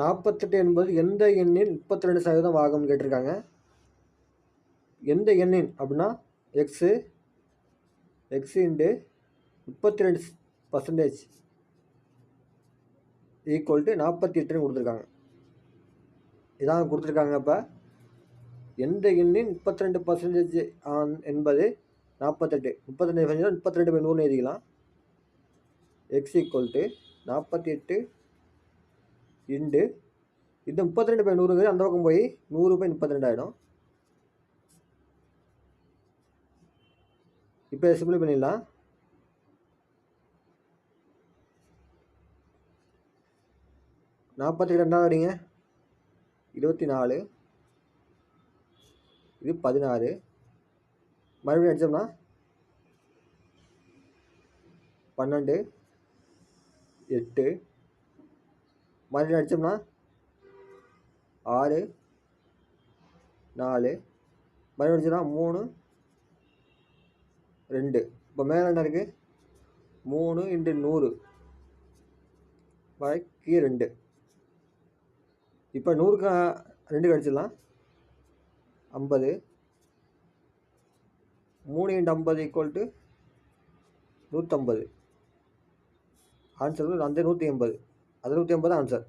நாற்பத்தெட்டு என்பது எந்த எண்ணின் முப்பத்தி ரெண்டு சதவீதம் ஆகும்னு கேட்டிருக்காங்க. எந்த எண்ணின் அப்படின்னா எக்ஸு எக்ஸ் இன்ட்டு முப்பத்தி ரெண்டு பர்சன்டேஜ் ஈக்குவல் டு நாற்பத்தி எட்டுன்னு கொடுத்துருக்காங்க. இதான் கொடுத்துருக்காங்க இப்போ எந்த எண்ணின் முப்பத்தி ரெண்டு பர்சன்டேஜ் என்பது நாற்பத்தெட்டு. முப்பத்தெண்டு பர்சன்டேஜ் முப்பத்தி ரெண்டு நூறுன்னு எழுதிக்கலாம். எக்ஸ் ஈக்குவல் டு நாற்பத்தி எட்டு இண்டு. இந்த முப்பத்தி ரெண்டு பை நூறுங்கிறது அந்த பக்கம் போய் நூறு பை முப்பத்தி ரெண்டு ஆகிடும் இப்போ சிம்பிளை பண்ணிடலாம். நாற்பத்தி ரெண்டாவது வரீங்க. இருபத்தி நாலு இது பதினாறு. மறுபடியும் அடித்தோம்னா பன்னெண்டு எட்டு மறுபடியும் அடித்தோம்னா ஆறு நாலு மறுபடியும் அடிச்சோம்னா மூணு ரெண்டு. இப்போ மேலே என்ன இருக்குது மூணு இன்ட்டு நூறு பாக்கி ரெண்டு. இப்போ நூறுக்கு ரெண்டு கழிச்சிடலாம் ஐம்பது. மூணு இன்ட்டு ஐம்பது ஈக்குவல் டு நூற்றம்பது ஆன்சர் வந்து அந்த நூற்றி எண்பது. அது நூற்றி ஐம்பது ஆன்சர்